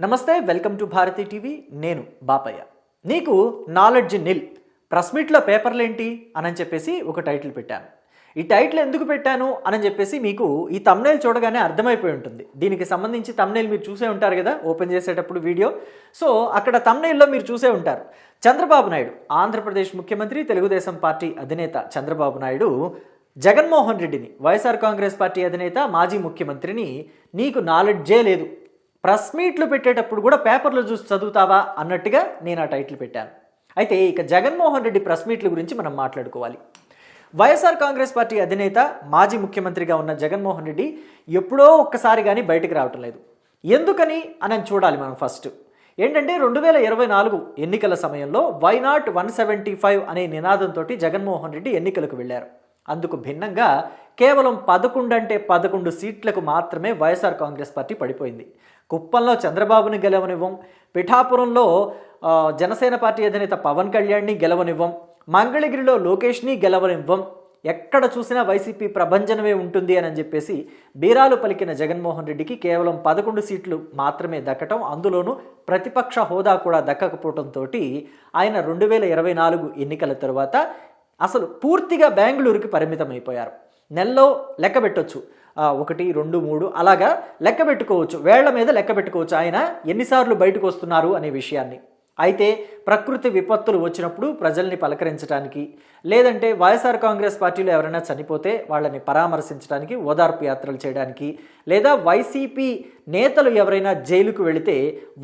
నమస్తే welcome to Bharati TV. నేను బాపయ్య. నీకు నాలెడ్జ్ నిల్. ప్రెస్ మీట్లో పేపర్లు ఏంటి అని చెప్పేసి ఒక టైటిల్ పెట్టాను. ఈ టైటిల్ ఎందుకు పెట్టాను? అని చెప్పేసి మీకు ఈ తమ్నేల్ చూడగానే అర్థమైపోయి ఉంటుంది. దీనికి సంబంధించి తమ్నేల్ మీరు చూసే ఉంటారు కదా ఓపెన్ చేసేటప్పుడు వీడియో. సో అక్కడ తమ్నేల్లో మీరు చూసే ఉంటారు. చంద్రబాబు నాయుడు ఆంధ్రప్రదేశ్ ముఖ్యమంత్రి తెలుగుదేశం పార్టీ అధినేత చంద్రబాబు నాయుడు జగన్మోహన్ రెడ్డిని వైఎస్ఆర్ కాంగ్రెస్ పార్టీ అధినేత మాజీ ముఖ్యమంత్రిని నీకు నాలెడ్జే లేదు. ప్రెస్ మీట్లు పెట్టేటప్పుడు కూడా పేపర్లు చూసి చదువుతావా అన్నట్టుగా నేను ఆ టైటిల్ పెట్టాను. అయితే ఇక జగన్మోహన్ రెడ్డి ప్రెస్ మీట్ల గురించి మనం మాట్లాడుకోవాలి. వైఎస్ఆర్ కాంగ్రెస్ పార్టీ అధినేత మాజీ ముఖ్యమంత్రిగా ఉన్న జగన్మోహన్ రెడ్డి ఎప్పుడో ఒక్కసారి కానీ బయటకు రావటం లేదు. ఎందుకని అని చూడాలి మనం ఫస్ట్. ఏంటంటే రెండు వేల ఇరవై నాలుగు ఎన్నికల సమయంలో why not one seventy five అనే నినాదంతో జగన్మోహన్ రెడ్డి ఎన్నికలకు వెళ్ళారు. అందుకు భిన్నంగా కేవలం పదకొండు అంటే పదకొండు సీట్లకు మాత్రమే వైఎస్ఆర్ కాంగ్రెస్ పార్టీ పడిపోయింది. కుప్పంలో చంద్రబాబుని గెలవనివ్వం పిఠాపురంలో జనసేన పార్టీ అధినేత పవన్ కళ్యాణ్ని గెలవనివ్వం మంగళగిరిలో లోకేష్ని గెలవనివ్వం ఎక్కడ చూసినా వైసీపీ ప్రభంజనమే ఉంటుంది అని చెప్పేసి బీరాలు పలికిన జగన్మోహన్ రెడ్డికి కేవలం పదకొండు సీట్లు మాత్రమే దక్కటం అందులోనూ ప్రతిపక్ష హోదా కూడా దక్కకపోవడంతో ఆయన రెండు వేల ఇరవై నాలుగు ఎన్నికల తరువాత అసలు పూర్తిగా బెంగళూరుకి పరిమితం అయిపోయారు నెలలో లెక్క పెట్టొచ్చు. ఒకటి రెండు మూడు అలాగా లెక్క పెట్టుకోవచ్చు. వేళ్ళ మీద లెక్క పెట్టుకోవచ్చు. ఆయన ఎన్నిసార్లు బయటకు వస్తున్నారు అనే విషయాన్ని. అయితే ప్రకృతి విపత్తులు వచ్చినప్పుడు ప్రజల్ని పలకరించడానికి లేదంటే వైఎస్ఆర్ కాంగ్రెస్ పార్టీలో ఎవరైనా చనిపోతే వాళ్ళని పరామర్శించడానికి ఓదార్పు యాత్రలు చేయడానికి లేదా వైసీపీ నేతలు ఎవరైనా జైలుకు వెళితే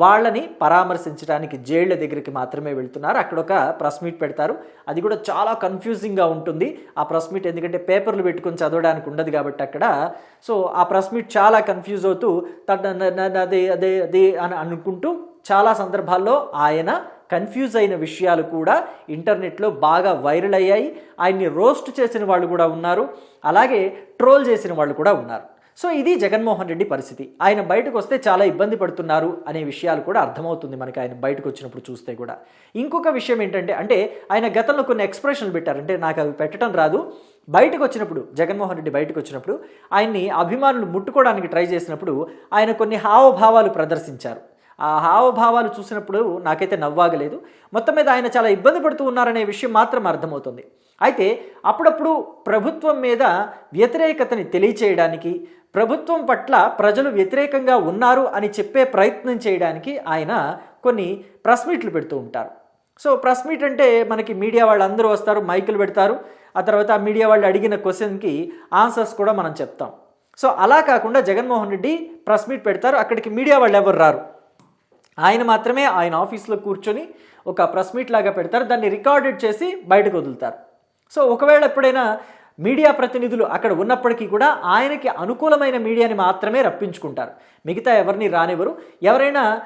వాళ్ళని పరామర్శించడానికి జైళ్ళ దగ్గరికి మాత్రమే వెళ్తున్నారు. అక్కడ ఒక ప్రెస్ మీట్ పెడతారు. అది కూడా చాలా కన్ఫ్యూజింగ్గా ఉంటుంది. ఆ ప్రెస్ మీట్ ఎందుకంటే పేపర్లు పెట్టుకొని చదవడానికి ఉండదు కాబట్టి అక్కడ. సో ఆ ప్రెస్ మీట్ చాలా కన్ఫ్యూజ్ అవుతూ అదే అదే అదే అని అనుకుంటూ చాలా సందర్భాల్లో ఆయన కన్ఫ్యూజ్ అయిన విషయాలు కూడా ఇంటర్నెట్లో బాగా వైరల్ అయ్యాయి. ఆయన్ని రోస్ట్ చేసిన వాళ్ళు కూడా ఉన్నారు. అలాగే ట్రోల్ చేసిన వాళ్ళు కూడా ఉన్నారు. సో ఇది జగన్మోహన్ రెడ్డి పరిస్థితి. ఆయన బయటకు వస్తే చాలా ఇబ్బంది పడుతున్నారు అనే విషయాలు కూడా అర్థమవుతుంది మనకి ఆయన బయటకు వచ్చినప్పుడు చూస్తే కూడా. ఇంకొక విషయం ఏంటంటే అంటే ఆయన గతంలో కొన్ని ఎక్స్ప్రెషన్లు పెట్టారు. అంటే నాకు అవి పెట్టడం రాదు. బయటకు వచ్చినప్పుడు జగన్మోహన్ రెడ్డి బయటకు వచ్చినప్పుడు ఆయన్ని అభిమానులు ముట్టుకోవడానికి ట్రై చేసినప్పుడు ఆయన కొన్ని హావభావాలు ప్రదర్శించారు. ఆ హావభావాలు చూసినప్పుడు నాకైతే నవ్వాగలేదు. మొత్తం మీద ఆయన చాలా ఇబ్బంది పడుతూ ఉన్నారనే విషయం మాత్రం అర్థమవుతుంది. అయితే అప్పుడప్పుడు ప్రభుత్వం మీద వ్యతిరేకతని తెలియచేయడానికి ప్రభుత్వం పట్ల ప్రజలు వ్యతిరేకంగా ఉన్నారు అని చెప్పే ప్రయత్నం చేయడానికి ఆయన కొన్ని ప్రెస్ మీట్లు పెడుతూ ఉంటారు. సో ప్రెస్ మీట్ అంటే మనకి మీడియా వాళ్ళు అందరూ వస్తారు మైకులు పెడతారు. ఆ తర్వాత ఆ మీడియా వాళ్ళు అడిగిన క్వశ్చన్కి ఆన్సర్స్ కూడా మనం చెప్తాం. సో అలా కాకుండా జగన్మోహన్ రెడ్డి ప్రెస్ మీట్ పెడతారు. అక్కడికి మీడియా వాళ్ళు ఎవరు రారు? ఆయన మాత్రమే ఆయన ఆఫీస్లో కూర్చొని ఒక ప్రెస్ మీట్ లాగా పెడతారు. దాన్ని రికార్డెడ్ చేసి బయటకు వదులుతారు. సో ఒకవేళ ఎప్పుడైనా మీడియా ప్రతినిధులు అక్కడ ఉన్నప్పటికీ కూడా ఆయనకి అనుకూలమైన మీడియాని మాత్రమే రప్పించుకుంటారు. మిగతా ఎవరిని రానివ్వరు. ఎవరైనా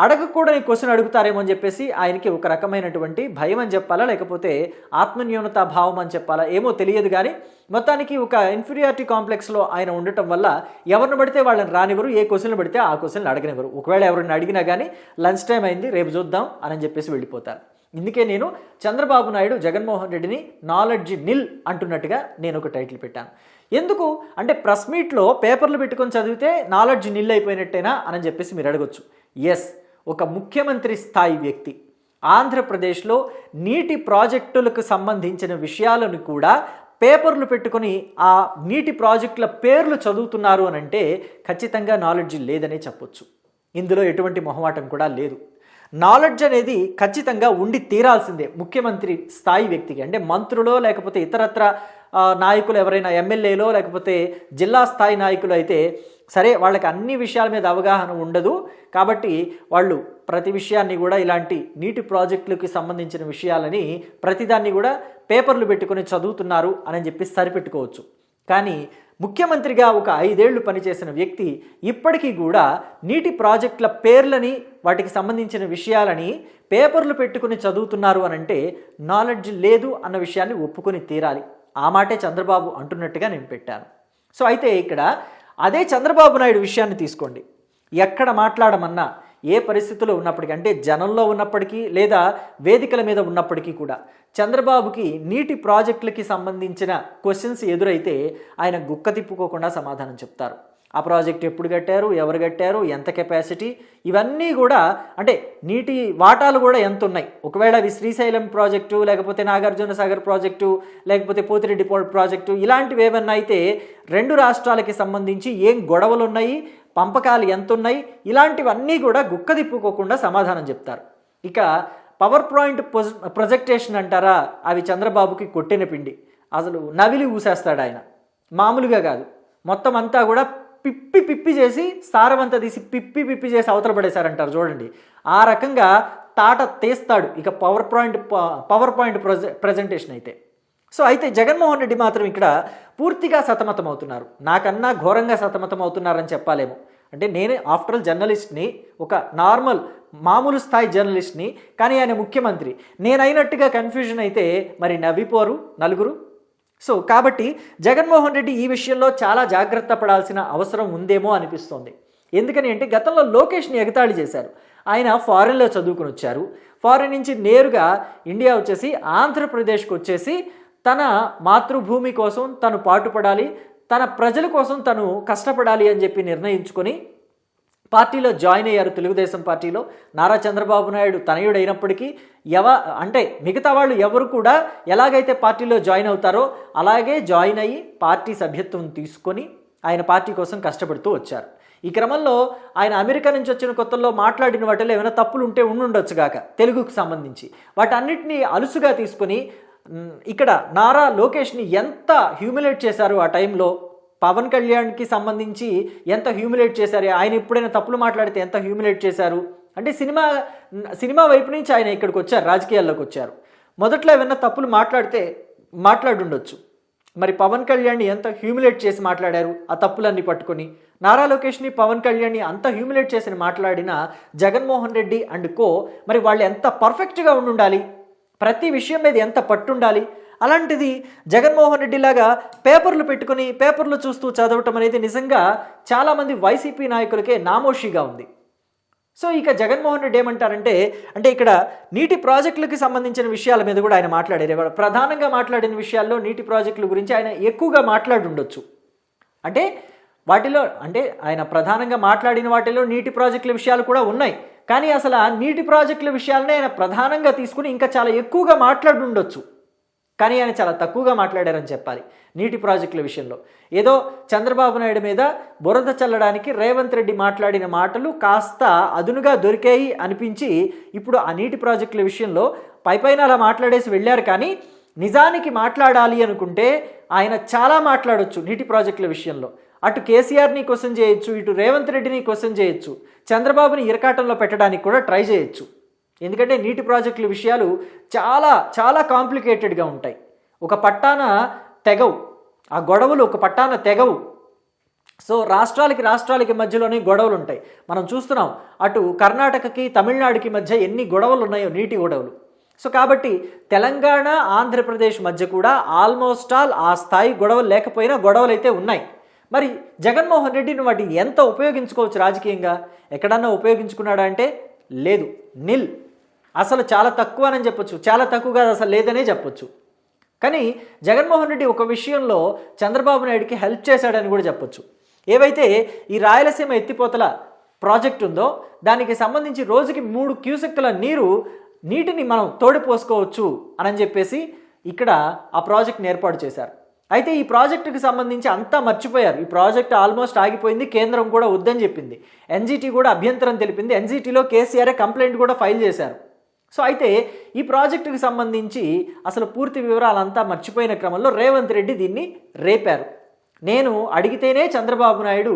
అడగకూడని క్వశ్చన్ అడుగుతారేమో అని చెప్పేసి ఆయనకి ఒక రకమైనటువంటి భయం అని చెప్పాలా? లేకపోతే ఆత్మన్యూనతా భావం అని చెప్పాలా? ఏమో తెలియదు కానీ మొత్తానికి ఒక ఇన్ఫీరియారిటీ కాంప్లెక్స్లో ఆయన ఉండటం వల్ల ఎవరిని పడితే వాళ్ళని రానివ్వరు ఏ క్వశ్చన్లు పడితే ఆ క్వశ్చన్లు అడగనివ్వరు. ఒకవేళ ఎవరిని అడిగినా కానీ లంచ్ టైం అయింది రేపు చూద్దాం అని చెప్పేసి వెళ్ళిపోతారు. ఇందుకే నేను చంద్రబాబు నాయుడు జగన్మోహన్ రెడ్డిని నాలెడ్జ్ నిల్ అంటున్నట్టుగా నేను ఒక టైటిల్ పెట్టాను. ఎందుకు? అంటే ప్రెస్ మీట్లో పేపర్లు పెట్టుకొని చదివితే నాలెడ్జ్ నిల్ అయిపోయినట్టేనా అని చెప్పేసి మీరు అడగొచ్చు. ఎస్ ఒక ముఖ్యమంత్రి స్థాయి వ్యక్తి. ఆంధ్రప్రదేశ్లో నీటి ప్రాజెక్టులకు సంబంధించిన విషయాలను కూడా పేపర్లు పెట్టుకొని ఆ నీటి ప్రాజెక్టుల పేర్లు చదువుతున్నారు అని అంటే ఖచ్చితంగా నాలెడ్జ్ లేదనే చెప్పొచ్చు. ఇందులో ఎటువంటి మొహమాటం కూడా లేదు. నాలెడ్జ్ అనేది ఖచ్చితంగా ఉండి తీరాల్సిందే ముఖ్యమంత్రి స్థాయి వ్యక్తికి. అంటే మంత్రులో లేకపోతే ఇతరత్ర నాయకులు ఎవరైనా ఎమ్మెల్యేలో లేకపోతే జిల్లా స్థాయి నాయకులు అయితే సరే వాళ్ళకి అన్ని విషయాల మీద అవగాహన ఉండదు. కాబట్టి వాళ్ళు ప్రతి విషయాన్ని కూడా ఇలాంటి నీటి ప్రాజెక్టులకి సంబంధించిన విషయాలని ప్రతిదాన్ని కూడా పేపర్లు పెట్టుకుని చదువుతున్నారు అని చెప్పి సరిపెట్టుకోవచ్చు. కానీ ముఖ్యమంత్రిగా ఒక ఐదేళ్ళు పనిచేసిన వ్యక్తి ఇప్పటికీ కూడా నీటి ప్రాజెక్టుల పేర్లని వాటికి సంబంధించిన విషయాలని పేపర్లు పెట్టుకుని చదువుతున్నారు అని అంటే నాలెడ్జ్ లేదు అన్న విషయాన్ని ఒప్పుకొని తీరాలి. ఆ మాటే చంద్రబాబు అంటున్నట్టుగా నేను పెట్టాను. సో అయితే ఇక్కడ అదే చంద్రబాబు నాయుడు విషయాన్ని తీసుకోండి. ఎక్కడ మాట్లాడమన్నా ఏ పరిస్థితిలో ఉన్నప్పటికీ అంటే జనంలో ఉన్నప్పటికీ లేదా వేదికల మీద ఉన్నప్పటికీ కూడా చంద్రబాబుకి నీటి ప్రాజెక్టులకి సంబంధించిన క్వశ్చన్స్ ఎదురైతే ఆయన గుక్క తిప్పుకోకుండా సమాధానం చెప్తారు. ఆ ప్రాజెక్ట్ ఎప్పుడు కట్టారు ఎవరు కట్టారు ఎంత కెపాసిటీ ఇవన్నీ కూడా అంటే నీటి వాటాలు కూడా ఎంత ఉన్నాయి ఒకవేళ అవి శ్రీశైలం ప్రాజెక్టు లేకపోతే నాగార్జున సాగర్ ప్రాజెక్టు లేకపోతే పోతిరెడ్డి పోర్ట్ ప్రాజెక్టు ఇలాంటివి ఏమన్నా అయితే రెండు రాష్ట్రాలకి సంబంధించి ఏం గొడవలు ఉన్నాయి పంపకాలు ఎంతున్నాయి ఇలాంటివన్నీ కూడా గుక్క తిప్పుకోకుండా సమాధానం చెప్తారు. ఇక పవర్ పాయింట్ ప్రొజెక్టేషన్ అంటారా? అవి చంద్రబాబుకి కొట్టిన పిండి. అసలు నవిలి ఊసేస్తాడు ఆయన. మామూలుగా కాదు. మొత్తం అంతా కూడా పిప్పి పిప్పి చేసి సారవంతా తీసి పిప్పి పిప్పి చేసి అవతల పడేశారంటారు చూడండి. ఆ రకంగా తాట తీస్తాడు ఇక పవర్ పాయింట్ పవర్ పాయింట్ ప్రజె ప్రజెంటేషన్ అయితే. సో అయితే జగన్మోహన్ రెడ్డి మాత్రం ఇక్కడ పూర్తిగా సతమతం అవుతున్నారు నాకన్నా ఘోరంగా సతమతం అవుతున్నారని చెప్పాలేమో. అంటే నేనే ఆఫ్టర్ ఆల్ జర్నలిస్ట్ని ఒక నార్మల్ మామూలు స్థాయి జర్నలిస్ట్ని కానీ ఆయన ముఖ్యమంత్రి. నేనైనట్టుగా కన్ఫ్యూజన్ అయితే మరి నవ్విపోరు నలుగురు. సో కాబట్టి జగన్మోహన్ రెడ్డి ఈ విషయంలో చాలా జాగ్రత్త పడాల్సిన అవసరం ఉందేమో అనిపిస్తోంది. ఎందుకని అంటే గతంలో లోకేష్ని ఎగతాళి చేశారు. ఆయన ఫారెన్లో చదువుకుని వచ్చారు. ఫారెన్ నుంచి నేరుగా ఇండియా వచ్చేసి ఆంధ్రప్రదేశ్కి వచ్చేసి తన మాతృభూమి కోసం తను పాటుపడాలి తన ప్రజల కోసం తను కష్టపడాలి అని చెప్పి నిర్ణయించుకొని పార్టీలో జాయిన్ అయ్యారు తెలుగుదేశం పార్టీలో. నారా చంద్రబాబు నాయుడు తనయుడైనప్పటికీ ఎవ అంటే మిగతా వాళ్ళు ఎవరు కూడా ఎలాగైతే పార్టీలో జాయిన్ అవుతారో అలాగే జాయిన్ అయ్యి పార్టీ సభ్యత్వం తీసుకొని ఆయన పార్టీ కోసం కష్టపడుతూ వచ్చారు. ఈ క్రమంలో ఆయన అమెరికా నుంచి వచ్చిన కొత్తల్లో మాట్లాడిన వాటిలో ఏమైనా తప్పులు ఉంటే ఉండుండొచ్చు తెలుగుకు సంబంధించి. వాటన్నిటిని అలుసుగా తీసుకొని ఇక్కడ నారా లోకేష్ని ఎంత హ్యూమిలేట్ చేశారు ఆ టైంలో? పవన్ కళ్యాణ్కి సంబంధించి ఎంత హ్యూమిలేట్ చేశారు? ఆయన ఎప్పుడైనా తప్పులు మాట్లాడితే ఎంత హ్యూమిలేట్ చేశారు? అంటే సినిమా సినిమా వైపు నుంచి ఆయన ఇక్కడికి వచ్చారు రాజకీయాల్లోకి వచ్చారు. మొదట్లో ఏమైనా తప్పులు మాట్లాడితే మాట్లాడుండొచ్చు. మరి పవన్ కళ్యాణ్ని ఎంత హ్యూమిలేట్ చేసి మాట్లాడారు ఆ తప్పులన్నీ పట్టుకొని? నారా లోకేష్ని పవన్ కళ్యాణ్ని అంత హ్యూమిలేట్ చేసి మాట్లాడిన జగన్మోహన్ రెడ్డి అండ్ కో మరి వాళ్ళు ఎంత పర్ఫెక్ట్గా ఉండాలి ప్రతి విషయం మీద ఎంత పట్టుండాలి? అలాంటిది జగన్మోహన్ రెడ్డి లాగా పేపర్లు పెట్టుకుని పేపర్లు చూస్తూ చదవటం అనేది నిజంగా చాలామంది వైసీపీ నాయకులకే నామోషిగా ఉంది. సో ఇక జగన్మోహన్ రెడ్డి ఏమంటారంటే అంటే ఇక్కడ నీటి ప్రాజెక్టులకి సంబంధించిన విషయాల మీద కూడా ఆయన మాట్లాడారు. ప్రధానంగా మాట్లాడిన విషయాల్లో నీటి ప్రాజెక్టుల గురించి ఆయన ఎక్కువగా మాట్లాడి ఉండొచ్చు అంటే వాటిలో అంటే ఆయన ప్రధానంగా మాట్లాడిన వాటిలో నీటి ప్రాజెక్టుల విషయాలు కూడా ఉన్నాయి. కానీ అసలు ఆ నీటి ప్రాజెక్టుల విషయాలనే ఆయన ప్రధానంగా తీసుకుని ఇంకా చాలా ఎక్కువగా మాట్లాడుండొచ్చు. కానీ ఆయన చాలా తక్కువగా మాట్లాడారని చెప్పాలి నీటి ప్రాజెక్టుల విషయంలో. ఏదో చంద్రబాబు నాయుడు మీద బురద చల్లడానికి రేవంత్ రెడ్డి మాట్లాడిన మాటలు కాస్త అదునుగా దొరికాయి అనిపించి ఇప్పుడు ఆ నీటి ప్రాజెక్టుల విషయంలో పైపైన అలా మాట్లాడేసి వెళ్ళారు కానీ నిజానికి మాట్లాడాలి అనుకుంటే ఆయన చాలా మాట్లాడొచ్చు నీటి ప్రాజెక్టుల విషయంలో. అటు కేసీఆర్ని క్వశ్చన్ చేయొచ్చు ఇటు రేవంత్ రెడ్డిని క్వశ్చన్ చేయొచ్చు. చంద్రబాబుని ఇరకాటంలో పెట్టడానికి కూడా ట్రై చేయొచ్చు. ఎందుకంటే నీటి ప్రాజెక్టుల విషయాలు చాలా చాలా కాంప్లికేటెడ్గా ఉంటాయి. ఒక పట్టాన తెగవు. ఆ గొడవలు ఒక పట్టాన తెగవు. సో రాష్ట్రాలకి రాష్ట్రాలకి మధ్యలోనే గొడవలు ఉంటాయి. మనం చూస్తున్నాం అటు కర్ణాటకకి తమిళనాడుకి మధ్య ఎన్ని గొడవలు ఉన్నాయో నీటి గొడవలు సో కాబట్టి తెలంగాణ ఆంధ్రప్రదేశ్ మధ్య కూడా ఆల్మోస్ట్ ఆల్ ఆ స్థాయి గొడవలు లేకపోయినా గొడవలు అయితే ఉన్నాయి. మరి జగన్మోహన్ రెడ్డిని వాటిని ఎంత ఉపయోగించుకోవచ్చు రాజకీయంగా? ఎక్కడన్నా ఉపయోగించుకున్నాడా అంటే లేదు. నిల్. అసలు చాలా తక్కువ అని చెప్పొచ్చు. చాలా తక్కువగా అసలు లేదనే చెప్పొచ్చు. కానీ జగన్మోహన్ రెడ్డి ఒక విషయంలో చంద్రబాబు నాయుడికి హెల్ప్ చేశాడని కూడా చెప్పొచ్చు. ఏవైతే ఈ రాయలసీమ ఎత్తిపోతల ప్రాజెక్ట్ ఉందో దానికి సంబంధించి రోజుకి మూడు క్యూసెక్టుల నీరు నీటిని మనం తోడిపోసుకోవచ్చు అని చెప్పేసి ఇక్కడ ఆ ప్రాజెక్ట్ని ఏర్పాటు చేశారు. అయితే ఈ ప్రాజెక్టుకి సంబంధించి అంతా మర్చిపోయారు. ఈ ప్రాజెక్ట్ ఆల్మోస్ట్ ఆగిపోయింది కేంద్రం కూడా వద్దని చెప్పింది. ఎన్జిటి కూడా అభ్యంతరం తెలిపింది. ఎన్జిటిలో కేసీఆర్ కంప్లైంట్ కూడా ఫైల్ చేశారు. సో అయితే ఈ ప్రాజెక్టుకి సంబంధించి అసలు పూర్తి వివరాలంతా మర్చిపోయిన క్రమంలో రేవంత్ రెడ్డి దీన్ని రేపారు. నేను అడిగితేనే చంద్రబాబు నాయుడు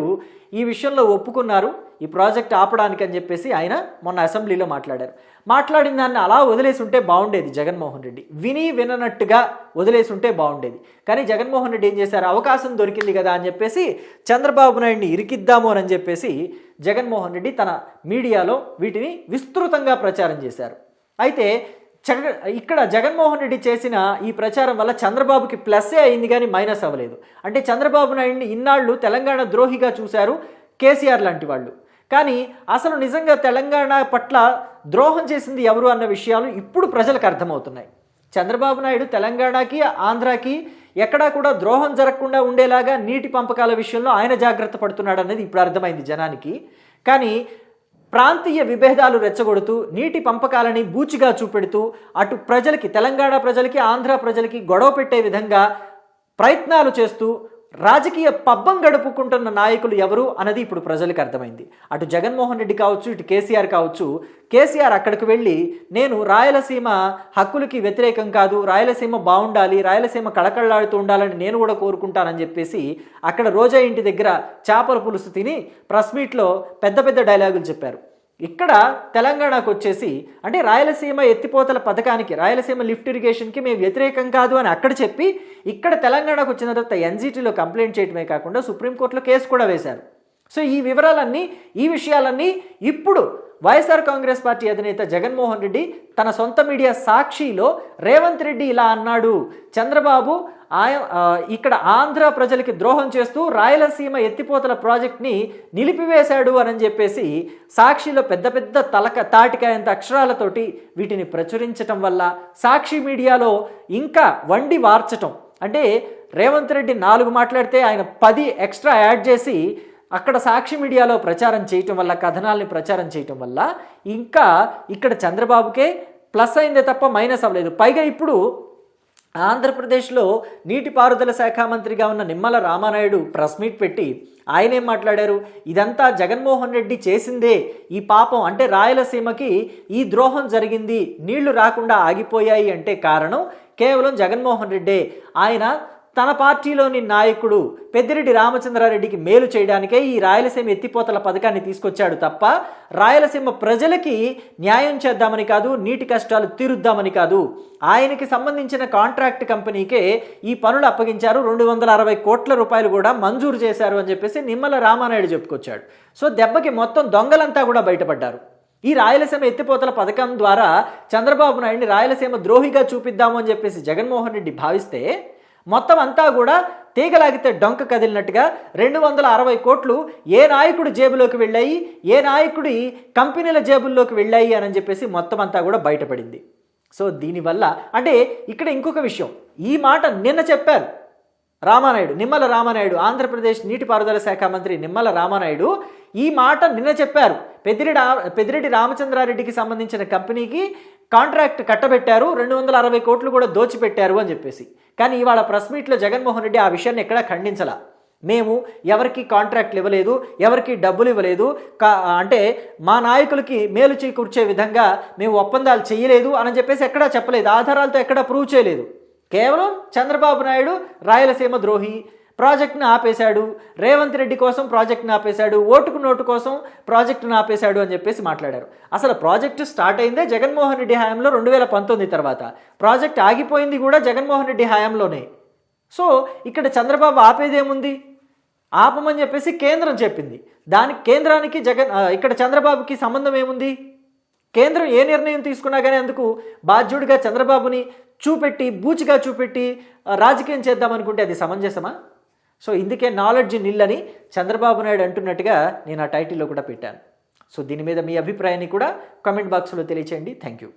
ఈ విషయంలో ఒప్పుకున్నారు ఈ ప్రాజెక్ట్ ఆపడానికి అని చెప్పేసి ఆయన మొన్న అసెంబ్లీలో మాట్లాడారు. మాట్లాడిన దాన్ని అలా వదిలేసి ఉంటే బాగుండేది జగన్మోహన్ రెడ్డి. విని విననట్టుగా వదిలేసి ఉంటే బాగుండేది. కానీ జగన్మోహన్ రెడ్డి ఏం చేశారు? అవకాశం దొరికింది కదా అని చెప్పేసి చంద్రబాబు నాయుడిని ఇరికిద్దాము అని చెప్పేసి జగన్మోహన్ రెడ్డి తన మీడియాలో వీటిని విస్తృతంగా ప్రచారం చేశారు. అయితే జగ ఇక్కడ జగన్మోహన్ రెడ్డి చేసిన ఈ ప్రచారం వల్ల చంద్రబాబుకి ప్లస్సే అయింది కానీ మైనస్ అవ్వలేదు. అంటే చంద్రబాబు నాయుడిని ఇన్నాళ్ళు తెలంగాణ ద్రోహిగా చూశారు కేసీఆర్ లాంటి వాళ్ళు. కానీ అసలు నిజంగా తెలంగాణ పట్ల ద్రోహం చేసింది ఎవరు అన్న విషయాలు ఇప్పుడు ప్రజలకు అర్థమవుతున్నాయి. చంద్రబాబు నాయుడు తెలంగాణకి ఆంధ్రాకి ఎక్కడా కూడా ద్రోహం జరగకుండా ఉండేలాగా నీటి పంపకాల విషయంలో ఆయన జాగ్రత్త పడుతున్నాడు అనేది ఇప్పుడు అర్థమైంది జనానికి. కానీ ప్రాంతీయ విభేదాలు రెచ్చగొడుతూ నీటి పంపకాలని బూచిగా చూపెడుతూ అటు ప్రజలకి తెలంగాణ ప్రజలకి ఆంధ్ర ప్రజలకి గొడవ పెట్టే విధంగా ప్రయత్నాలు చేస్తూ రాజకీయ పబ్బం గడుపుకుంటున్న నాయకులు ఎవరు అన్నది ఇప్పుడు ప్రజలకు అర్థమైంది. అటు జగన్మోహన్ రెడ్డి కావచ్చు ఇటు కేసీఆర్ కావచ్చు కేసీఆర్ అక్కడికి వెళ్ళి నేను రాయలసీమ హక్కులకి వ్యతిరేకం కాదు రాయలసీమ బాగుండాలి రాయలసీమ కళకళలాడుతూ ఉండాలని నేను కూడా కోరుకుంటానని చెప్పేసి అక్కడ రోజా ఇంటి దగ్గర చేపల పులుసు తిని ప్రెస్ మీట్లో పెద్ద పెద్ద డైలాగులు చెప్పారు. ఇక్కడ తెలంగాణకు వచ్చేసి అంటే రాయలసీమ ఎత్తిపోతల పథకానికి రాయలసీమ లిఫ్ట్ ఇరిగేషన్కి మేము వ్యతిరేకం కాదు అని అక్కడ చెప్పి ఇక్కడ తెలంగాణకు వచ్చిన తర్వాత ఎన్జిటీలో కంప్లైంట్ చేయడమే కాకుండా సుప్రీంకోర్టులో కేసు కూడా వేశారు. సో ఈ వివరాలన్నీ ఈ విషయాలన్నీ ఇప్పుడు వైఎస్ఆర్ కాంగ్రెస్ పార్టీ అధినేత జగన్మోహన్ రెడ్డి తన సొంత మీడియా సాక్షిలో రేవంత్ రెడ్డి ఇలా అన్నాడు. చంద్రబాబు ఆయ ఇక్కడ ఆంధ్ర ప్రజలకి ద్రోహం చేస్తూ రాయలసీమ ఎత్తిపోతల ప్రాజెక్ట్ని నిలిపివేశాడు అని చెప్పేసి సాక్షిలో పెద్ద పెద్ద తలక తాటికాయంత అక్షరాలతోటి వీటిని ప్రచురించటం వల్ల సాక్షి మీడియాలో ఇంకా వండి వార్చటం. అంటే రేవంత్ రెడ్డి నాలుగు మాట్లాడితే ఆయన పది ఎక్స్ట్రా యాడ్ చేసి అక్కడ సాక్షి మీడియాలో ప్రచారం చేయటం వల్ల కథనాల్ని ప్రచారం చేయటం వల్ల ఇంకా ఇక్కడ చంద్రబాబుకే ప్లస్ అయిందే తప్ప మైనస్ అవ్వలేదు. పైగా ఇప్పుడు ఆంధ్రప్రదేశ్లో నీటిపారుదల శాఖ మంత్రిగా ఉన్న నిమ్మల రామానాయుడు ప్రెస్ మీట్ పెట్టి ఆయన ఏం మాట్లాడారు? ఇదంతా జగన్మోహన్ రెడ్డి చేసిందే. ఈ పాపం అంటే రాయలసీమకి ఈ ద్రోహం జరిగింది. నీళ్ళు రాకుండా ఆగిపోయాయి అంటే కారణం కేవలం జగన్మోహన్ రెడ్డే. ఆయన తన పార్టీలోని నాయకుడు పెద్దిరెడ్డి రామచంద్రారెడ్డికి మేలు చేయడానికే ఈ రాయలసీమ ఎత్తిపోతల పథకాన్ని తీసుకొచ్చాడు తప్ప రాయలసీమ ప్రజలకి న్యాయం చేద్దామని కాదు నీటి కష్టాలు తీరుద్దామని కాదు. ఆయనకి సంబంధించిన కాంట్రాక్ట్ కంపెనీకే ఈ పనులు అప్పగించారు. రెండు వందల అరవై కోట్ల రూపాయలు కూడా మంజూరు చేశారు అని చెప్పేసి నిమ్మల రామానాయుడు చెప్పుకొచ్చాడు. సో దెబ్బకి మొత్తం దొంగలంతా కూడా బయటపడ్డారు. ఈ రాయలసీమ ఎత్తిపోతల పథకం ద్వారా చంద్రబాబు నాయుడిని రాయలసీమ ద్రోహిగా చూపిద్దాము అని చెప్పేసి జగన్మోహన్ రెడ్డి భావిస్తే మొత్తం అంతా కూడా తీగలాగితే డొంక కదిలినట్టుగా రెండు వందల అరవై కోట్లు ఏ నాయకుడు జేబులోకి వెళ్ళాయి ఏ నాయకుడి కంపెనీల జేబుల్లోకి వెళ్ళాయి అని చెప్పేసి మొత్తం అంతా కూడా బయటపడింది. సో దీనివల్ల అంటే ఇక్కడ ఇంకొక విషయం. ఈ మాట నిన్న చెప్పారు రామానాయుడు నిమ్మల రామానాయుడు ఆంధ్రప్రదేశ్ నీటిపారుదల శాఖ మంత్రి నిమ్మల రామానాయుడు. ఈ మాట నిన్న చెప్పారు. పెద్దిరెడ్డి పెద్దిరెడ్డి రామచంద్రారెడ్డికి సంబంధించిన కంపెనీకి కాంట్రాక్ట్ కట్టబెట్టారు రెండు వందల అరవై కోట్లు కూడా దోచిపెట్టారు అని చెప్పేసి. కానీ ఇవాళ ప్రెస్ మీట్లో జగన్మోహన్ రెడ్డి ఆ విషయాన్ని ఎక్కడా ఖండించలా. మేము ఎవరికి కాంట్రాక్ట్లు ఇవ్వలేదు ఎవరికి డబ్బులు ఇవ్వలేదు కా అంటే మా నాయకులకి మేలు చేకూర్చే విధంగా మేము ఒప్పందాలు చేయలేదు అని చెప్పేసి ఎక్కడా చెప్పలేదు. ఆధారాలతో ఎక్కడా ప్రూవ్ చేయలేదు. కేవలం చంద్రబాబు నాయుడు రాయలసీమ ద్రోహి ప్రాజెక్ట్ని ఆపేశాడు. రేవంత్ రెడ్డి కోసం ప్రాజెక్ట్ని ఆపేశాడు. ఓటుకు నోటు కోసం ప్రాజెక్టును ఆపేశాడు అని చెప్పేసి మాట్లాడారు. అసలు ప్రాజెక్టు స్టార్ట్ అయిందే జగన్మోహన్ రెడ్డి హయాంలో రెండు వేల పంతొమ్మిది తర్వాత. ప్రాజెక్ట్ ఆగిపోయింది కూడా జగన్మోహన్ రెడ్డి హయాంలోనే. సో ఇక్కడ చంద్రబాబు ఆపేదేముంది? ఆపమని చెప్పేసి కేంద్రం చెప్పింది. దానికి కేంద్రానికి జగన్ ఇక్కడ చంద్రబాబుకి సంబంధం ఏముంది? కేంద్రం ఏ నిర్ణయం తీసుకున్నా కానీ అందుకు బాధ్యుడిగా చంద్రబాబుని చూపెట్టి బూచిగా చూపెట్టి రాజకీయం చేద్దామనుకుంటే అది సమంజసమా? సో ఇందుకే నాలెడ్జ్ నిల్లని చంద్రబాబు నాయుడు అంటున్నట్టుగా నేను ఆ టైటిల్లో కూడా పెట్టాను. సో దీని మీద మీ అభిప్రాయాన్ని కూడా కామెంట్ బాక్స్లో తెలియచేయండి. Thank you